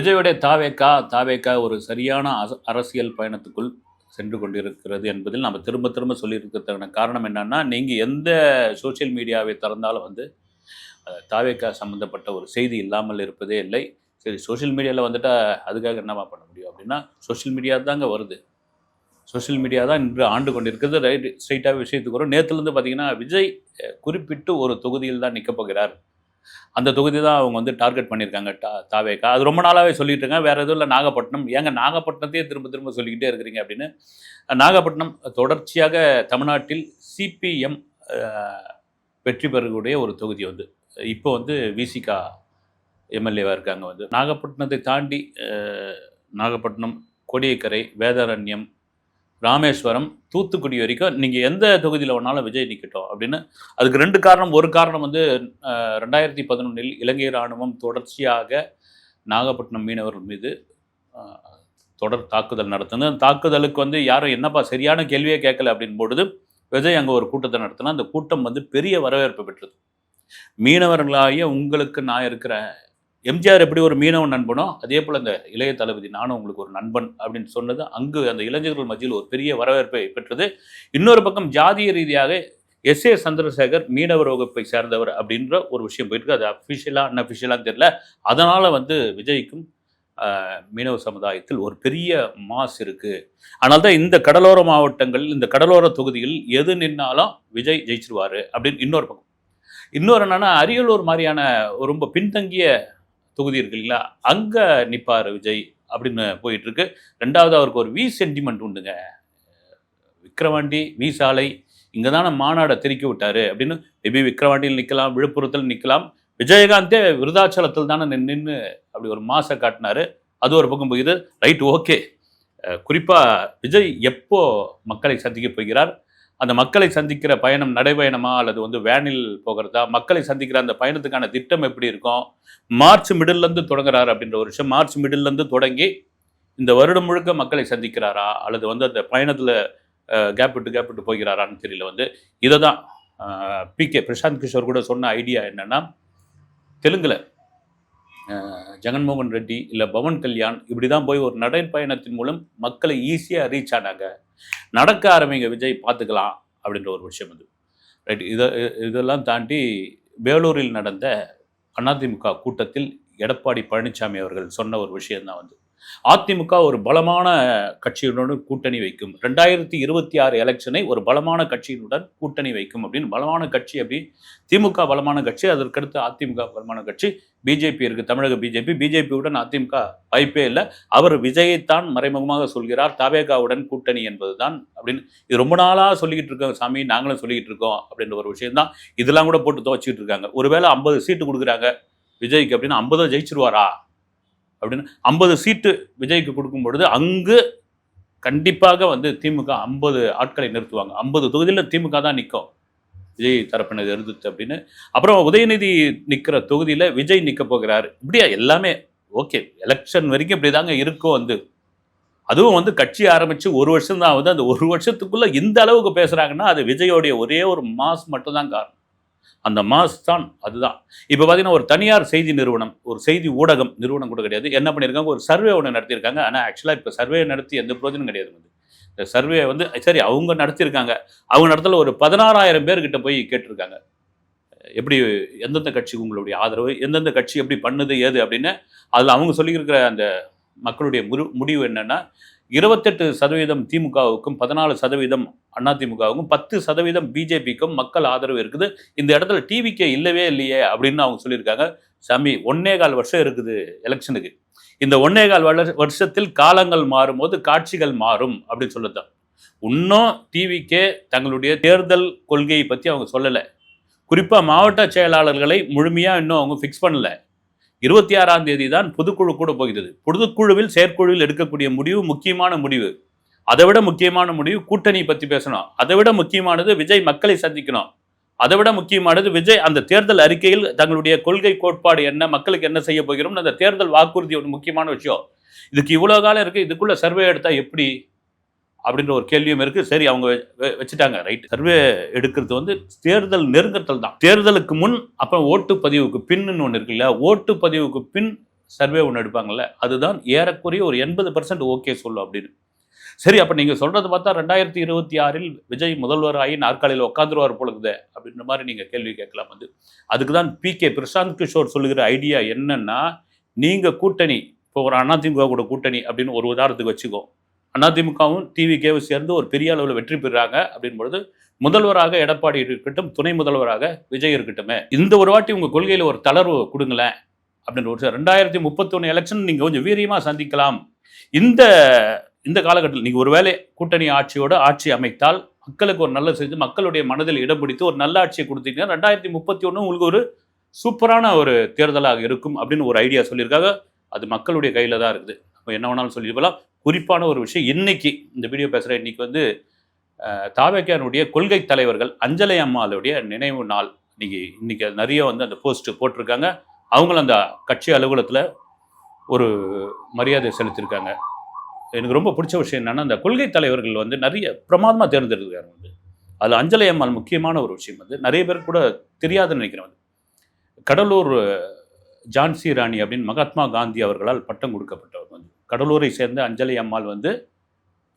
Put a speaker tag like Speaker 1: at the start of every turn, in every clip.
Speaker 1: விஜயோடைய தாவேக்கா தாவேக்கா ஒரு சரியான அரசியல் பயணத்துக்குள் சென்று கொண்டிருக்கிறது என்பதில் நம்ம திரும்ப திரும்ப சொல்லியிருக்கிறதுக்கான காரணம் என்னன்னா நீங்கள் எந்த சோஷியல் மீடியாவை திறந்தாலும் வந்து தாவேக்கா சம்மந்தப்பட்ட ஒரு செய்தி இல்லாமல் இருப்பதே இல்லை. சரி சோஷியல் மீடியாவில் வந்துட்டால் அதுக்காக என்னவா பண்ண முடியும் அப்படின்னா சோஷியல் மீடியா தாங்க வருது. சோஷியல் மீடியா தான் இன்று ஆண்டு கொண்டிருக்கிறது. ரைட் ஸ்ட்ரைட்டாக விஷயத்துக்கு வரும். நேற்றுலேருந்து பார்த்தீங்கன்னா விஜய் குறிப்பிட்டு ஒரு தொகுதியில் தான் நிற்கப் போகிறார். அந்த தொகுதி தான் அவங்க வந்து டார்கெட் பண்ணியிருக்காங்க டா தாவேக்கா. அது ரொம்ப நாளாகவே சொல்லிட்டு இருக்காங்க வேறு எதுவும் இல்லை. நாகப்பட்டினம். ஏங்க நாகப்பட்டினத்தையே திரும்ப திரும்ப சொல்லிக்கிட்டே இருக்கிறீங்க அப்படின்னு. நாகப்பட்டினம் தொடர்ச்சியாக தமிழ்நாட்டில் சிபிஎம் வெற்றி பெறக்கூடிய ஒரு தொகுதி வந்து. இப்போ வந்து விசிகா எம்எல்ஏவாக இருக்காங்க வந்து. நாகப்பட்டினத்தை தாண்டி நாகப்பட்டினம் கொடியக்கரை வேதாரண்யம் ராமேஸ்வரம் தூத்துக்குடி வரைக்கும் நீங்கள் எந்த தொகுதியில் வேணாலும் விஜய் நிற்கட்டும் அப்படின்னு அதுக்கு ரெண்டு காரணம். ஒரு காரணம் வந்து ரெண்டாயிரத்தி பதினொன்றில் இலங்கை இராணுவம் தொடர்ச்சியாக நாகப்பட்டினம் மீனவர்கள் மீது தொடர் தாக்குதல் நடத்துனது. அந்த தாக்குதலுக்கு வந்து யாரும் என்னப்பா சரியான கேள்வியே கேட்கல அப்படின் பொழுது விஜய் அங்கே ஒரு கூட்டத்தை நடத்தினா அந்த கூட்டம் வந்து பெரிய வரவேற்பு பெற்றது. மீனவர்களாகிய உங்களுக்கு நான் இருக்கிறேன் எம்ஜிஆர் எப்படி ஒரு மீனவன் நண்பனோ அதே போல் அந்த இளைய தளபதி நானும் உங்களுக்கு ஒரு நண்பன் அப்படின்னு சொன்னது அங்கு அந்த இளைஞர்கள் மத்தியில் ஒரு பெரிய வரவேற்பை பெற்றது. இன்னொரு பக்கம் ஜாதிய ரீதியாக எஸ் ஏ சந்திரசேகர் மீனவர் வகுப்பை சேர்ந்தவர் அப்படின்ற ஒரு விஷயம் போயிருக்கு. அது அஃபிஷியலாக அன்அஃபிஷியலாக தெரியல. அதனால் வந்து விஜய்க்கும் மீனவ சமுதாயத்தில் ஒரு பெரிய மாஸ் இருக்குது ஆனால் தான் இந்த கடலோர மாவட்டங்கள் இந்த கடலோர தொகுதியில் எது நின்னாலும் விஜய் ஜெயிச்சிருவார் அப்படின்னு இன்னொரு பக்கம். இன்னொரு என்னன்னா அரியலூர் மாதிரியான ரொம்ப பின்தங்கிய தொகுதி இருக்கு இல்லைங்களா? அங்கே நிற்பார் விஜய் அப்படின்னு போயிட்டுருக்கு. ரெண்டாவது அவருக்கு ஒரு வி சென்டிமெண்ட் உண்டுங்க. விக்கிரவாண்டி வி சாலை இங்கே தானே மாநாடை திருக்கி விட்டார் அப்படின்னு மேபி விக்கிரவாண்டியில் நிற்கலாம் விழுப்புரத்தில் நிற்கலாம் விஜயகாந்தே விருதாச்சலத்தில் தானே நின்று அப்படி ஒரு மாசை காட்டினார். அது ஒரு பக்கம் போகுது. Right okay. குறிப்பாக விஜய் எப்போ மக்களை சந்திக்க போகிறார்? அந்த மக்களை சந்திக்கிற பயணம் நடைபயணமா அல்லது வந்து வேனில் போகிறதா? மக்களை சந்திக்கிற அந்த பயணத்துக்கான திட்டம் எப்படி இருக்கும்? மார்ச் மிடில்லேருந்து தொடங்குறாரு அப்படின்ற ஒரு விஷயம். மார்ச் மிடில்லேருந்து தொடங்கி இந்த வருடம் முழுக்க மக்களை சந்திக்கிறாரா? அல்லது வந்து அந்த பயணத்தில் கேப் விட்டு கேப் விட்டு போகிறாரான்னு தெரியல வந்து. இதை தான் பிகே பிரசாந்த் கிஷோர் கூட சொன்ன ஐடியா என்னன்னா தெலுங்கில் ஜெகன்மோகன் ரெட்டி இல்லை பவன் கல்யாண் இப்படி தான் போய் ஒரு நடைப்பயணத்தின் மூலம் மக்களை ஈஸியாக ரீச் ஆனாங்க. நடக்க ஆரம்பிங்க விஜய் பார்த்துக்கலாம் அப்படின்ற ஒரு விஷயம் அது. ரைட் இதை இதெல்லாம் தாண்டி வேலூரில் நடந்த அதிமுக கூட்டத்தில் எடப்பாடி பழனிசாமி அவர்கள் சொன்ன ஒரு விஷயம்தான் வந்து. அதிமுக ஒரு பலமான கட்சியுடன் கூட்டணி வைக்கும். ரெண்டாயிரத்தி இருபத்தி ஆறு எலெக்ஷனை ஒரு பலமான கட்சியினுடன் கூட்டணி வைக்கும் அப்படின்னு பலமான கட்சி அப்படி திமுக பலமான கட்சி அதற்கடுத்து அதிமுக பலமான கட்சி பிஜேபி இருக்கு தமிழக பிஜேபி பிஜேபியுடன் அதிமுக வாய்ப்பே இல்லை. அவர் விஜயைத்தான் மறைமுகமாக சொல்கிறார் தவேகாவுடன் கூட்டணி என்பதுதான் அப்படின்னு. இது ரொம்ப நாளாக சொல்லிக்கிட்டு இருக்கோம் சாமி நாங்களும் சொல்லிக்கிட்டு இருக்கோம் அப்படின்ற ஒரு விஷயம்தான். இதெல்லாம் கூட போட்டு துவச்சிக்கிட்டு இருக்காங்க. ஒருவேளை ஐம்பது சீட்டு கொடுக்குறாங்க விஜய்க்கு அப்படின்னு ஐம்பதை ஜெயிச்சிருவாரா? அப்படின்னு ஐம்பது சீட்டு விஜய்க்கு கொடுக்கும் பொழுது அங்கு கண்டிப்பாக வந்து திமுக ஐம்பது ஆட்களை நிறுத்துவாங்க. ஐம்பது தொகுதியில் திமுக தான் நிற்கும் விஜய் தரப்பினர் இருந்துச்சு அப்படின்னு. அப்புறம் உதயநிதி நிற்கிற தொகுதியில் விஜய் நிற்க போகிறார். இப்படியா? எல்லாமே ஓகே எலெக்ஷன் வரைக்கும் இப்படி தாங்க இருக்கும் வந்து. அதுவும் வந்து கட்சி ஆரம்பித்து ஒரு வருஷம் தான் வந்து அந்த ஒரு வருஷத்துக்குள்ளே இந்த அளவுக்கு பேசுகிறாங்கன்னா அது விஜயோடைய ஒரே ஒரு மாஸ் மட்டும்தான் காரணம். அந்த மாஸ் தான் அதுதான். இப்போ பார்த்தீங்கன்னா ஒரு தனியார் செய்தி நிறுவனம் ஒரு செய்தி ஊடகம் நிறுவனம் கூட கிடையாது. என்ன பண்ணியிருக்காங்க? ஒரு சர்வே ஒன்று நடத்தியிருக்காங்க. ஆனால் ஆக்சுவலாக இப்போ சர்வே நடத்தி எந்த பிரோஜனம் கிடையாது வந்து. இந்த சர்வே வந்து சரி அவங்க நடத்தியிருக்காங்க. அவங்க நடத்தல ஒரு பதினாறாயிரம் பேர்கிட்ட போய் கேட்டிருக்காங்க. எப்படி எந்தெந்த கட்சிக்கு உங்களுடைய ஆதரவு எந்தெந்த கட்சி எப்படி பண்ணுது ஏது அப்படின்னு அதில் அவங்க சொல்லியிருக்கிற அந்த மக்களுடைய முரு முடிவு என்னென்னா இருபத்தெட்டு சதவீதம் திமுகவுக்கும் பதினாலு சதவீதம் அதிமுகவுக்கும் பத்து சதவீதம் பிஜேபிக்கும் மக்கள் ஆதரவு இருக்குது. இந்த இடத்துல டிவிக்கே இல்லவே இல்லையே அப்படின்னு அவங்க சொல்லியிருக்காங்க. சாமி ஒன்னே கால் வருஷம் இருக்குது எலெக்ஷனுக்கு. இந்த ஒன்னே கால் வருஷத்தில் காலங்கள் மாறும்போது காட்சிகள் மாறும் அப்படின்னு சொல்லத்தான் இன்னும் டிவிக்கே தங்களுடைய தேர்தல் கொள்கையை பற்றி அவங்க சொல்லலை. குறிப்பாக மாவட்ட செயலாளர்களை முழுமையாக இன்னும் அவங்க ஃபிக்ஸ் பண்ணலை. இருபத்தி ஆறாம் தேதி தான் பொதுக்குழு கூட போகிறது. பொதுக்குழுவில் செயற்குழுவில் எடுக்கக்கூடிய முடிவு முக்கியமான முடிவு. அதை விட முக்கியமான முடிவு கூட்டணி பற்றி பேசணும். அதை விட முக்கியமானது விஜய் மக்களை சந்திக்கணும். அதை விட முக்கியமானது விஜய் அந்த தேர்தல் அறிக்கையில் தங்களுடைய கொள்கை கோட்பாடு என்ன மக்களுக்கு என்ன செய்ய போகிறோம் அந்த தேர்தல் வாக்குறுதி ஒரு முக்கியமான விஷயம். இதுக்கு இவ்வளோ காலம் இருக்குது இதுக்குள்ளே சர்வே எடுத்தால் எப்படி? அப்படின்ற ஒரு கேள்வியும் இருக்கு. சரி அவங்க வச்சுட்டாங்க. ரைட் சர்வே எடுக்கிறது வந்து தேர்தல் நெருங்கத்தல் தான். தேர்தலுக்கு முன் அப்புறம் ஓட்டுப்பதிவுக்கு பின்னு ஒன்று இருக்கு இல்லையா ஓட்டு பதிவுக்கு பின் சர்வே ஒன்று எடுப்பாங்கல்ல அதுதான் ஏறக்குறைய ஒரு எண்பது பர்சன்ட் ஓகே சொல்லும் அப்படின்னு. சரி அப்போ நீங்கள் சொல்கிறது பார்த்தா ரெண்டாயிரத்தி இருபத்தி ஆறில் விஜய் முதல்வர் ஆகி நாற்காலியில் உட்காந்துருவார் பொழுது அப்படின்ற மாதிரி நீங்கள் கேள்வி கேட்கலாம் வந்து. அதுக்கு தான் பி கே பிரசாந்த் கிஷோர் சொல்லுகிற ஐடியா என்னன்னா நீங்கள் கூட்டணி இப்போ ஒரு அதிமுக கூட கூட்டணி அப்படின்னு ஒரு உதாரணத்துக்கு வச்சுக்கோ. அதிமுகவும் டிவிகேவும் சேர்ந்து ஒரு பெரிய அளவில் வெற்றி பெறுறாங்க அப்படின் பொழுது முதல்வராக எடப்பாடி இருக்கட்டும் துணை முதல்வராக விஜய் இருக்கட்டுமே. இந்த ஒரு வாட்டி உங்கள் கொள்கையில் ஒரு தளர்வு கொடுங்களேன் அப்படின்ற ஒரு ரெண்டாயிரத்தி முப்பத்தொன்று எலெக்ஷன் நீங்கள் கொஞ்சம் வீரியமாக சந்திக்கலாம். இந்த இந்த காலகட்டத்தில் நீங்கள் ஒருவேளை கூட்டணி ஆட்சியோட ஆட்சி அமைத்தால் மக்களுக்கு ஒரு நல்ல செஞ்சு மக்களுடைய மனதில் இடம் பிடித்து ஒரு நல்ல ஆட்சியை கொடுத்தீங்கன்னா ரெண்டாயிரத்தி முப்பத்தி ஒன்று உங்களுக்கு ஒரு சூப்பரான ஒரு தேர்தலாக இருக்கும் அப்படின்னு ஒரு ஐடியா சொல்லியிருக்காங்க. அது மக்களுடைய கையில் தான் இருக்குது. அப்போ என்ன வேணாலும் சொல்லியிருக்கலாம் குறிப்பான ஒரு விஷயம். இன்னைக்கு இந்த வீடியோ பேசுகிற இன்னைக்கு வந்து தாவேக்கியானுடைய கொள்கை தலைவர்கள் அஞ்சலை அம்மாளுடைய நினைவு நாள் இன்னைக்கு இன்னைக்கு நிறைய வந்து அந்த போஸ்ட் போட்டிருக்காங்க. அவங்களும் அந்த கட்சி அலுவலகத்தில் ஒரு மரியாதை செலுத்தியிருக்காங்க. எனக்கு ரொம்ப பிடிச்ச விஷயம் என்னென்னா அந்த கொள்கை தலைவர்கள் வந்து நிறைய பிரமாதமாக தேர்ந்தெடுக்கிறாங்க வந்து. அதில் அஞ்சலை அம்மாள் முக்கியமான ஒரு விஷயம் வந்து நிறைய பேர் கூட தெரியாதுன்னு நினைக்கிறேன் வந்து. கடலூர் ஜான்சி ராணி அப்படின்னு மகாத்மா காந்தி அவர்களால் பட்டம் கொடுக்கப்பட்டவர். கடலூரை சேர்ந்த அஞ்சலி அம்மாள் வந்து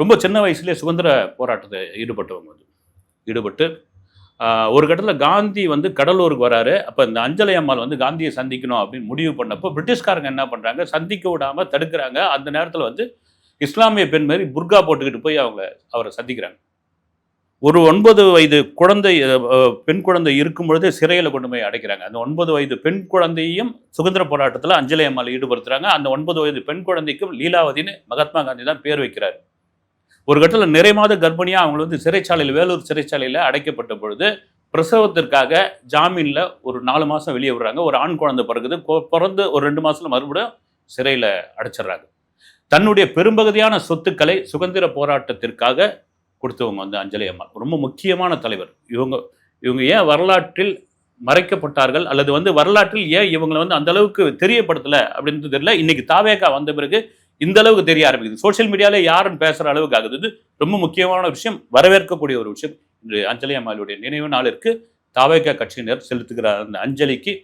Speaker 1: ரொம்ப சின்ன வயசுலேயே சுதந்திர போராட்டத்தை ஈடுபட்டவங்க வந்து. ஈடுபட்டு ஒரு கட்டத்தில் காந்தி வந்து கடலூருக்கு வராரு. அப்போ இந்த அஞ்சலி அம்மாள் வந்து காந்தியை சந்திக்கணும் அப்படின்னு முடிவு பண்ணப்போ பிரிட்டிஷ்காரங்க என்ன பண்ணுறாங்க சந்திக்க விடாமல் தடுக்கிறாங்க. அந்த நேரத்தில் வந்து இஸ்லாமிய பெண் மாதிரி புர்கா போட்டுக்கிட்டு போய் அவங்க அவரை சந்திக்கிறாங்க. ஒரு ஒன்பது வயது குழந்தை பெண் குழந்தை இருக்கும் பொழுதே சிறையில் கொண்டு போய் அடைக்கிறாங்க. அந்த ஒன்பது வயது பெண் குழந்தையும் சுதந்திர போராட்டத்தில் அஞ்சலி அம்மாவில் ஈடுபடுத்துகிறாங்க அந்த ஒன்பது வயது பெண் குழந்தைக்கும் லீலாவதின்னு மகாத்மா காந்தி தான் பேர் வைக்கிறார். ஒரு கட்டத்தில் நிறை மாத கர்ப்பிணியாக அவங்க வந்து சிறைச்சாலையில் வேலூர் சிறைச்சாலையில் அடைக்கப்பட்ட பொழுது பிரசவத்திற்காக ஜாமீனில் ஒரு நாலு மாதம் வெளியே விடுறாங்க. ஒரு ஆண் குழந்தை பிறகுது பிறந்து ஒரு ரெண்டு மாதத்தில் மறுபடியும் சிறையில் அடைச்சிடுறாங்க. தன்னுடைய பெரும்பகுதியான சொத்துக்களை சுதந்திர போராட்டத்திற்காக கொடுத்தவங்க வந்து அஞ்சலி அம்மா ரொம்ப முக்கியமான தலைவர். இவங்க இவங்க ஏன் வரலாற்றில் மறைக்கப்பட்டார்கள்? அல்லது வந்து வரலாற்றில் ஏன் இவங்களை வந்து அந்த அளவுக்கு தெரியப்படுத்தலை அப்படின்றது தெரியல. இன்னைக்கு தாவேகா வந்த பிறகு இந்த அளவுக்கு தெரிய ஆரம்பிக்குது. சோசியல் மீடியாவில் யாருன்னு பேசுகிற அளவுக்கு ஆகுது. ரொம்ப முக்கியமான விஷயம். வரவேற்கக்கூடிய ஒரு விஷயம். இன்று அஞ்சலி அம்மாளுடைய நினைவு நாளிற்கு தாவேகா கட்சியினர் செலுத்துகிற அந்த அஞ்சலிக்கு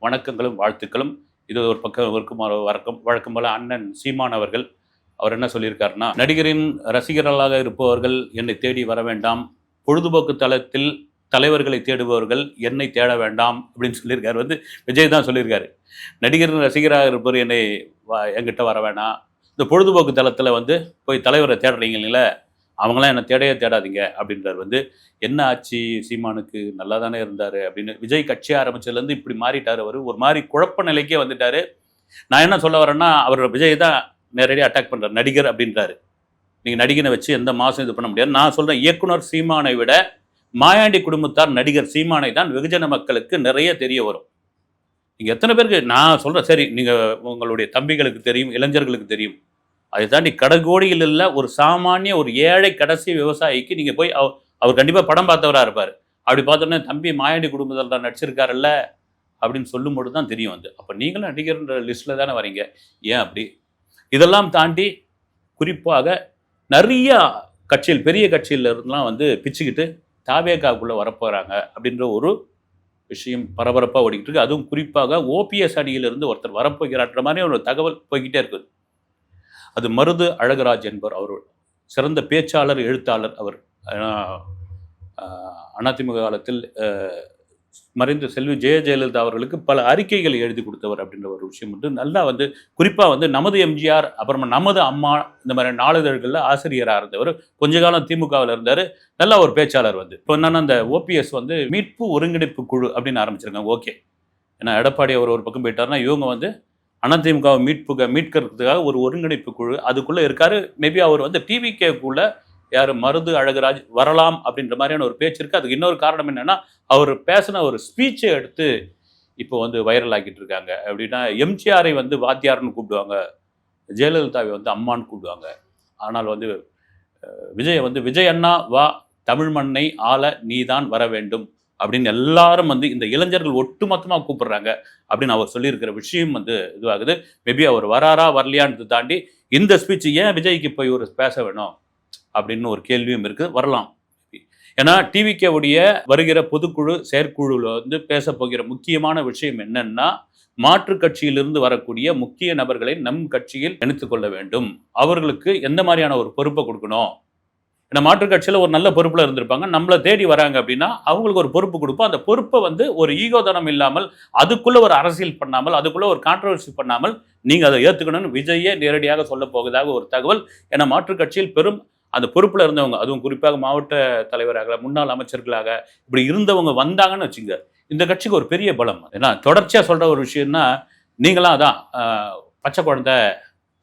Speaker 1: வணக்கங்களும் வாழ்த்துக்களும். இது ஒரு பக்கம் இருக்குமாறு வழக்கம் வழக்கம் போல அண்ணன் சீமான் அவர்கள் அவர் என்ன சொல்லியிருக்காருன்னா நடிகரின் ரசிகர்களாக இருப்பவர்கள் என்னை தேடி வர வேண்டாம். பொழுதுபோக்கு தளத்தில் தலைவர்களை தேடுபவர்கள் என்னை தேட வேண்டாம் அப்படின்னு சொல்லியிருக்காரு. வந்து விஜய் தான் சொல்லியிருக்காரு. நடிகரின் ரசிகராக இருப்பவர் என்னை என்கிட்ட வர வேணாம். இந்த பொழுதுபோக்கு தளத்தில் வந்து போய் தலைவரை தேடுறீங்க அவங்களாம் என்னை தேடையே தேடாதீங்க அப்படின்றார். வந்து என்ன ஆச்சு? சீமானுக்கு நல்லா தானே இருந்தார் அப்படின்னு விஜய் கட்சி ஆரம்பிச்சதுலேருந்து இப்படி மாறிட்டார் அவர். ஒரு மாதிரி குழப்ப நிலைக்கே வந்துட்டார். நான் என்ன சொல்ல வரேன்னா அவர் விஜய் தான் நேரடியாக அட்டாக் பண்ணுற நடிகர் அப்படின்றாரு. நீங்கள் நடிகனை வச்சு எந்த மாதம் இது பண்ண முடியாது. நான் சொல்கிறேன் இயக்குனர் சீமானை விட மாயாண்டி குடும்பத்தார் நடிகர் சீமானை தான் வெகுஜன மக்களுக்கு நிறைய தெரிய வரும். நீங்கள் எத்தனை பேருக்கு நான் சொல்கிறேன் சரி நீங்கள் உங்களுடைய தம்பிகளுக்கு தெரியும் இளைஞர்களுக்கு தெரியும். அதை தாண்டி கடகோடியில் இல்லை ஒரு சாமானிய ஒரு ஏழை கடைசி விவசாயிக்கு நீங்கள் போய் அவ அவர் கண்டிப்பாக படம் பார்த்தவராக இருப்பார். அப்படி பார்த்தோன்னே தம்பி மாயாண்டி குடும்பத்தில் தான் நடிச்சிருக்காருல்ல? அப்படின்னு சொல்லும்போது தான் தெரியும் வந்து அப்போ நீங்களும் நடிகர்ன்ற லிஸ்ட்டில் தானே வரீங்க ஏன் அப்படி? இதெல்லாம் தாண்டி குறிப்பாக நிறைய கட்சியில் பெரிய கட்சியிலருந்துலாம் வந்து பிச்சுக்கிட்டு தாவேகாவுக்குள்ளே வரப்போகிறாங்க அப்படின்ற ஒரு விஷயம் பரபரப்பாக ஓடிக்கிட்டு இருக்கு. அதுவும் குறிப்பாக ஓபிஎஸ் அணியிலிருந்து ஒருத்தர் வரப்போகிறான்ற மாதிரி ஒரு தகவல் போய்கிட்டே இருக்குது. அது மருது அழகராஜ் என்பவர் அவர் சிறந்த பேச்சாளர் எழுத்தாளர். அவர் அதிமுக காலத்தில் மறைந்த செல்வி ஜெய ஜெயலலிதா அவர்களுக்கு பல அறிக்கைகள் எழுதி கொடுத்தவர் அப்படின்ற ஒரு விஷயம் வந்து நல்லா வந்து குறிப்பாக வந்து நமது எம்ஜிஆர் அப்புறமா நமது அம்மா இந்த மாதிரி நாளிதழ்களில் ஆசிரியராக இருந்தவர். கொஞ்ச காலம் திமுகவில் இருந்தார். நல்ல ஒரு பேச்சாளர் வந்து. இப்போ என்னன்னா அந்த ஓபிஎஸ் வந்து மீட்பு ஒருங்கிணைப்பு குழு அப்படின்னு ஆரம்பிச்சிருக்காங்க. ஓகே. ஏன்னா எடப்பாடி அவர் ஒரு பக்கம் போயிட்டார்னா இவங்க வந்து அதிமுகவை மீட்புக்க மீட்கிறதுக்காக ஒரு ஒருங்கிணைப்பு குழு அதுக்குள்ளே இருக்கார். மேபி அவர் வந்து டிவிகேக்குள்ளே யார் மருது அழகராஜ் வரலாம் அப்படின்ற மாதிரியான ஒரு பேச்சு இருக்குது அதுக்கு இன்னொரு காரணம் என்னென்னா அவர் பேசின ஒரு ஸ்பீச்சை எடுத்து இப்போ வந்து வைரல் ஆக்கிட்டு இருக்காங்க. அப்படின்னா எம்ஜிஆரை வந்து வாத்தியார்னு கூப்பிடுவாங்க. ஜெயலலிதாவை வந்து அம்மான்னு கூப்பிடுவாங்க. ஆனால் வந்து விஜய் வந்து விஜய் அண்ணா வா தமிழ் மண்ணை ஆள நீதான் வர வேண்டும். அப்படின்னு எல்லாரும் வந்து இந்த இளைஞர்கள் ஒட்டுமொத்தமாக கூப்பிடுறாங்க அப்படின்னு அவர் சொல்லியிருக்கிற விஷயம் வந்து இதுவாகுது. மேபி அவர் வராரா வரலையான்னு தாண்டி இந்த ஸ்பீச் ஏன் விஜய்க்கு போய் ஒரு பேச வேணும்? அப்படின்னு ஒரு கேள்வியும் இருக்குது வரலாம். ஏன்னா டிவிகே உடைய வருகிற பொதுக்குழு செயற்குழுவில் வந்து பேச போகிற முக்கியமான விஷயம் என்னன்னா மாற்றுக் கட்சியிலிருந்து வரக்கூடிய முக்கிய நபர்களை நம் கட்சியில் இணைத்துக்கொள்ள வேண்டும். அவர்களுக்கு எந்த மாதிரியான ஒரு பொறுப்பை கொடுக்கணும்? ஏன்னா மாற்றுக் கட்சியில் ஒரு நல்ல பொறுப்பில் இருந்திருப்பாங்க. நம்மளை தேடி வராங்க அப்படின்னா அவங்களுக்கு ஒரு பொறுப்பு கொடுப்போம். அந்த பொறுப்பை வந்து ஒரு ஈகோதனம் இல்லாமல் அதுக்குள்ள ஒரு அரசியல் பண்ணாமல் அதுக்குள்ள ஒரு கான்ட்ரவர்சி பண்ணாமல் நீங்கள் அதை ஏற்றுக்கணும்னு விஜயே நேரடியாக சொல்ல போவதாக ஒரு தகவல். ஏன்னா மாற்றுக் கட்சியில் பெரும் அந்த பொறுப்பில் இருந்தவங்க அதுவும் குறிப்பாக மாவட்ட தலைவராக முன்னாள் அமைச்சர்களாக இப்படி இருந்தவங்க வந்தாங்கன்னு வச்சுங்க இந்த கட்சிக்கு ஒரு பெரிய பலம். ஏன்னா தொடர்ச்சியாக சொல்கிற ஒரு விஷயம்னா நீங்களாம் அதான் பச்சை குழந்தை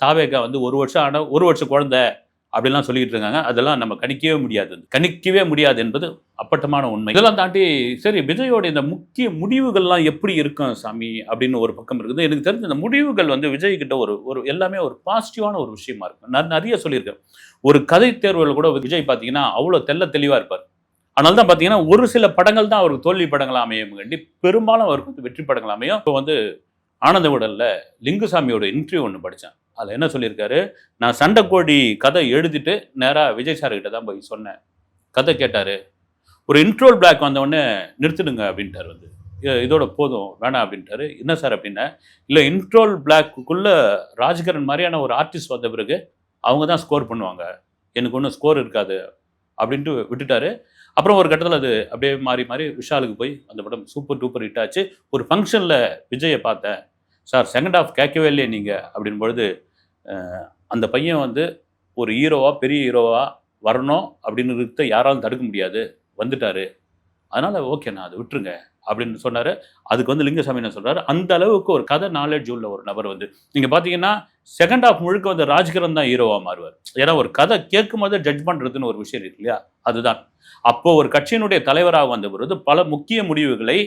Speaker 1: தாவேகா வந்து ஒரு வருஷம் ஆன ஒரு வருஷம் குழந்தை அப்படிலாம் சொல்லிட்டு இருக்காங்க அதெல்லாம் நம்ம கணிக்கவே முடியாது. கணிக்கவே முடியாது என்பது அப்பட்டமான உண்மை. இதெல்லாம் தாண்டி சரி விஜயோட இந்த முக்கிய முடிவுகள்லாம் எப்படி இருக்கும் சாமி? அப்படின்னு ஒரு பக்கம் இருக்குது. எனக்கு தெரிஞ்ச இந்த முடிவுகள் வந்து விஜய் கிட்ட ஒரு ஒரு எல்லாமே ஒரு பாசிட்டிவான ஒரு விஷயமா இருக்கும். நான் நிறைய சொல்லியிருக்கேன் ஒரு கதை தேர்வுகள் கூட விஜய் பார்த்தீங்கன்னா அவ்வளோ தெல்ல தெளிவாக இருப்பார். ஆனால் தான் பார்த்தீங்கன்னா ஒரு சில படங்கள் தான் அவருக்கு தோல்வி படங்கள் அமையும் கண்டி பெரும்பாலும் அவருக்கு வந்து வெற்றி படங்கள் அமையும். இப்போ வந்து ஆனந்த உடலில் லிங்குசாமியோட இன்டர்வியூ ஒன்று படித்தேன். அதில் என்ன சொல்லியிருக்காரு? நான் சண்டைக்கோழி கதை எழுதிட்டு நேராக விஜய் சார்கிட்ட தான் போய் சொன்னேன். கதை கேட்டார். ஒரு இன்ட்ரோல் பிளாக் வந்தவொடனே நிறுத்திடுங்க அப்படின்ட்டார் வந்து. இதோட போதும் வேணாம் அப்படின்ட்டாரு. என்ன சார் அப்படின்னா இல்லை இன்ட்ரோல் பிளாக்குக்குள்ளே ராஜ்கரன் மாதிரியான ஒரு ஆர்டிஸ்ட் வந்த பிறகு அவங்க தான் ஸ்கோர் பண்ணுவாங்க. எனக்கு ஒன்றும் ஸ்கோர் இருக்காது. அப்படின்ட்டு விட்டுட்டாரு. அப்புறம் ஒரு கட்டத்தில் அது அப்படியே மாறி மாறி விஷாலுக்கு போய் அந்த படம் சூப்பர் டூப்பர் ஹிட் ஆச்சு. ஒரு ஃபங்க்ஷனில் விஜயை பார்த்தேன். சார் செகண்ட் ஹாஃப் கேட்கவே இல்லையே நீங்கள் அப்படின் பொழுது அந்த பையன் வந்து ஒரு ஹீரோவாக பெரிய ஹீரோவாக வரணும் அப்படின்னு இருக்க யாராலும் தடுக்க முடியாது வந்துட்டார். அதனால் ஓகே நான் அதை விட்டுருங்க அப்படின்னு சொன்னார். அதுக்கு வந்து லிங்கசாமி என்ன சொல்கிறார் அந்த அளவுக்கு ஒரு கதை நாலேஜ் உள்ள ஒரு நபர் வந்து நீங்கள் பார்த்தீங்கன்னா செகண்ட் ஆஃப் முழுக்க வந்து ராஜ்கிரண் தான் ஹீரோவா மாறுவார். ஏன்னா ஒரு கதை கேட்கும் போது ஜட்ஜ் பண்ணுறதுன்னு ஒரு விஷயம் இருக்கு இல்லையா? அதுதான். அப்போது ஒரு கட்சியினுடைய தலைவராக வந்த பொழுது பல முக்கிய முடிவுகளை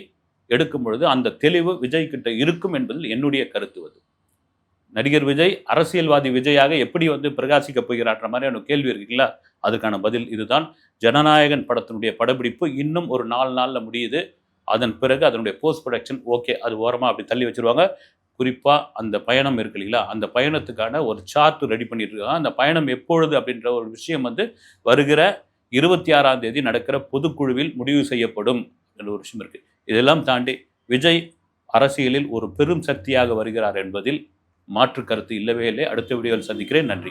Speaker 1: எடுக்கும் பொழுது அந்த தெளிவு விஜய் கிட்ட இருக்கும் என்பதில் என்னுடைய கருத்து அது. நடிகர் விஜய் அரசியல்வாதி விஜயாக எப்படி வந்து பிரகாசிக்க போகிறான்ற மாதிரியான கேள்வி இருக்குங்களா அதுக்கான பதில் இதுதான். ஜனநாயகன் படத்தினுடைய படப்பிடிப்பு இன்னும் ஒரு நாலு நாளில் முடியுது. அதன் பிறகு அதனுடைய போஸ்ட் ப்ரொடக்ஷன் ஓகே அது ஓரமாக அப்படி தள்ளி வச்சிருவாங்க. குறிப்பாக அந்த பயணம் இருக்கு இல்லைங்களா? அந்த பயணத்துக்கான ஒரு சார்ட் ரெடி பண்ணிட்டு இருக்காங்க அந்த பயணம் எப்பொழுது அப்படின்ற ஒரு விஷயம் வந்து வருகிற இருபத்தி ஆறாம் தேதி நடக்கிற பொதுக்குழுவில் முடிவு செய்யப்படும். என்ற ஒரு விஷயம் இருக்குது இதெல்லாம் தாண்டி விஜய் அரசியலில் ஒரு பெரும் சக்தியாக வருகிறார் என்பதில் மாற்று கருத்து இல்லவே இல்லை. அடுத்த வீடியோவில் சந்திக்கிறேன். நன்றி.